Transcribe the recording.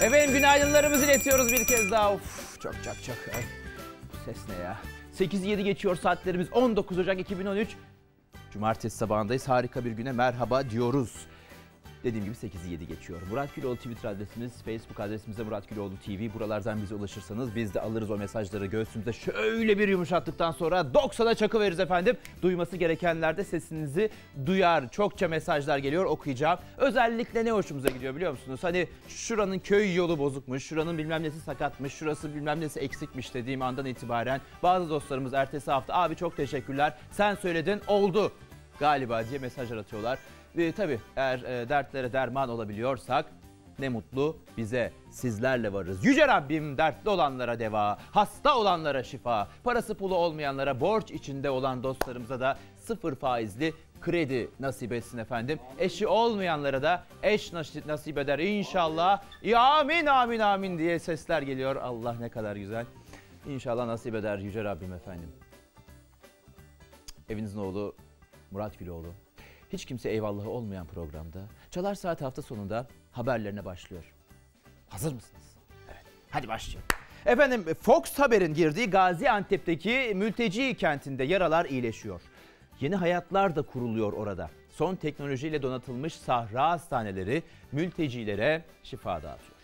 Efendim günaydınlarımızı iletiyoruz bir kez daha. Of, çok çok çok. Ay, bu ses ne ya? 8-7 geçiyor saatlerimiz 19 Ocak 2013. Cumartesi sabahındayız. Harika bir güne merhaba diyoruz. Dediğim gibi 8'i 7 geçiyor. Murat Güloğlu Twitter adresimiz, Facebook adresimiz Murat Güloğlu TV. Buralardan bize ulaşırsanız biz de alırız o mesajları göğsümüze şöyle bir yumuşattıktan sonra 90'a çakı veririz efendim. Duyması gerekenler de sesinizi duyar. Çokça mesajlar geliyor okuyacağım. Özellikle ne hoşumuza gidiyor biliyor musunuz? Hani şuranın köy yolu bozukmuş, şuranın bilmem nesi sakatmış, şurası bilmem nesi eksikmiş dediğim andan itibaren bazı dostlarımız ertesi hafta abi çok teşekkürler sen söyledin oldu galiba diye mesajlar atıyorlar. Ve tabii eğer e, dertlere derman olabiliyorsak ne mutlu bize sizlerle varız. Yüce Rabbim dertli olanlara deva, hasta olanlara şifa, parası pulu olmayanlara borç içinde olan dostlarımıza da sıfır faizli kredi nasip etsin efendim. Eşi olmayanlara da eş nas- nasip eder inşallah. Ya amin amin amin diye sesler geliyor. Allah ne kadar güzel. İnşallah nasip eder Yüce Rabbim efendim. Evinizin oğlu Murat Güloğlu. Hiç kimse eyvallahı olmayan programda Çalar Saat hafta sonunda haberlerine başlıyor. Hazır mısınız? Evet. Hadi başlayalım. Efendim Fox Haber'in girdiği Gaziantep'teki mülteci kentinde yaralar iyileşiyor. Yeni hayatlar da kuruluyor orada. Son teknolojiyle donatılmış sahra hastaneleri mültecilere şifa dağıtıyor.